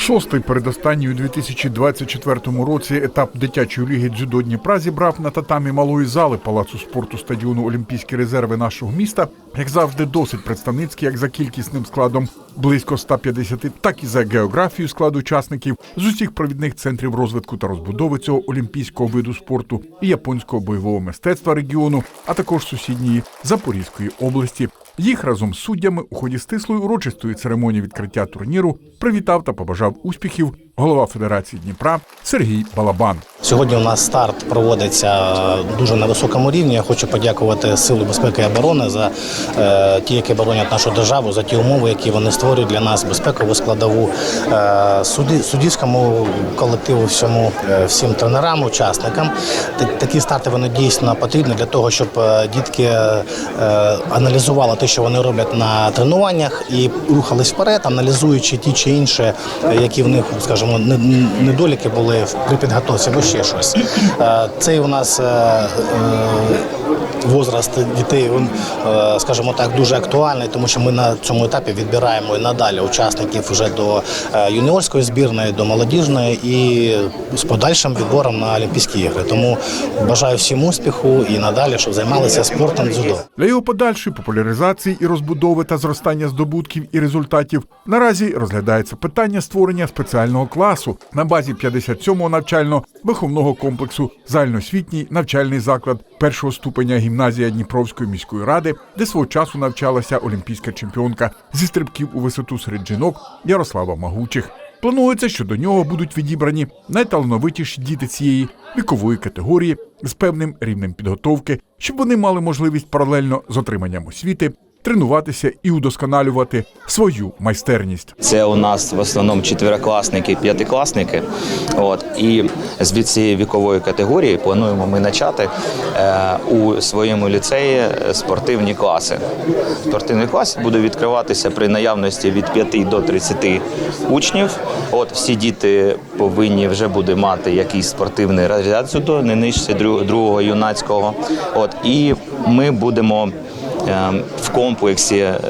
Шостий передостанній у 2024 році етап дитячої ліги дзюдо Дніпра зібрав на татамі малої зали палацу спорту стадіону Олімпійські резерви нашого міста, як завжди, досить представницький, як за кількісним складом близько 150, так і за географію складу учасників з усіх провідних центрів розвитку та розбудови цього олімпійського виду спорту і японського бойового мистецтва регіону, а також сусідньої Запорізької області. Їх разом з суддями у ході стислої урочистої церемонії відкриття турніру привітав та побажав успіхів голова Федерації Дніпра Сергій Балабан. Сьогодні у нас старт проводиться дуже на високому рівні. Я хочу подякувати Силу безпеки і оборони за е, ті, які боронять нашу державу, за ті умови, які вони створюють для нас, безпекову складову, е, суді, суддівському колективу, всьому, е, всім тренерам, учасникам. Такі старти вони дійсно потрібні для того, щоб е, дітки е, аналізували те, що вони роблять на тренуваннях, і рухались вперед, аналізуючи ті чи інші, е, які в них, скажімо, не- недоліки були при підготовці або ще щось. Е, Цей у нас е, е, возраст дітей, він, е, скажімо так, дуже актуальний, тому що ми на цьому етапі відбираємо і надалі учасників вже до е, юніорської збірної, до молодіжної і з подальшим відбором на Олімпійські ігри. Тому бажаю всім успіху і надалі, щоб займалися спортом дзюдо. Для його подальшої популяризації і розбудови та зростання здобутків і результатів наразі розглядається питання створення спеціального класу на базі 57-го навчально-виховного комплексу загальноосвітній навчальний заклад першого ступеня гімназія Дніпровської міської ради, де свого часу навчалася олімпійська чемпіонка зі стрибків у висоту серед жінок Ярослава Магучих. Планується, що до нього будуть відібрані найталановитіші діти цієї вікової категорії з певним рівнем підготовки, щоб вони мали можливість паралельно з отриманням освіти тренуватися і удосконалювати свою майстерність. Це у нас в основному чотирикласники, п'ятикласники. От і з цієї вікової категорії плануємо ми почати е, у своєму ліцеї спортивні класи. Спортивний клас буде відкриватися при наявності від 5 до 30 учнів. От всі діти повинні вже буде мати якийсь спортивний розряд дзюдо, не нижче другого юнацького. От і ми будемо в комплексі е,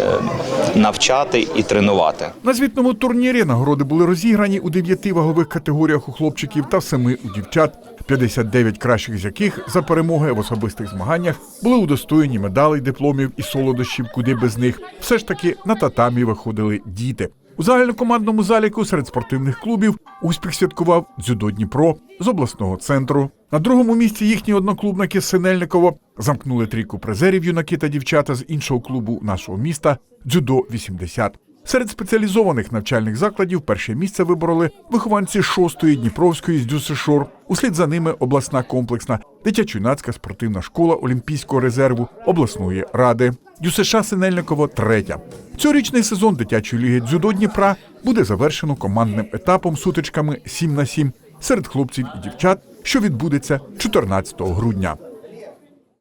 навчати і тренувати. На звітному турнірі нагороди були розіграні у дев'яти вагових категоріях у хлопчиків та семи у дівчат. 59 кращих з яких за перемоги в особистих змаганнях були удостоєні медалей, дипломів і солодощів, куди без них. Все ж таки на татамі виходили діти. У загальнокомандному заліку серед спортивних клубів успіх святкував дзюдо Дніпро з обласного центру. На другому місці їхні одноклубники з Синельниково замкнули трійку призерів юнаки та дівчата з іншого клубу нашого міста дзюдо 80. Серед спеціалізованих навчальних закладів перше місце вибороли вихованці шостої Дніпровської з Дюсешор. Услід за ними обласна комплексна дитячо-юнацька спортивна школа Олімпійського резерву обласної ради. ДЮСШ Синельниково третя. Цьогорічний сезон дитячої ліги дзюдо Дніпра буде завершено командним етапом сутичками 7 на 7 серед хлопців і дівчат, що відбудеться 14 грудня.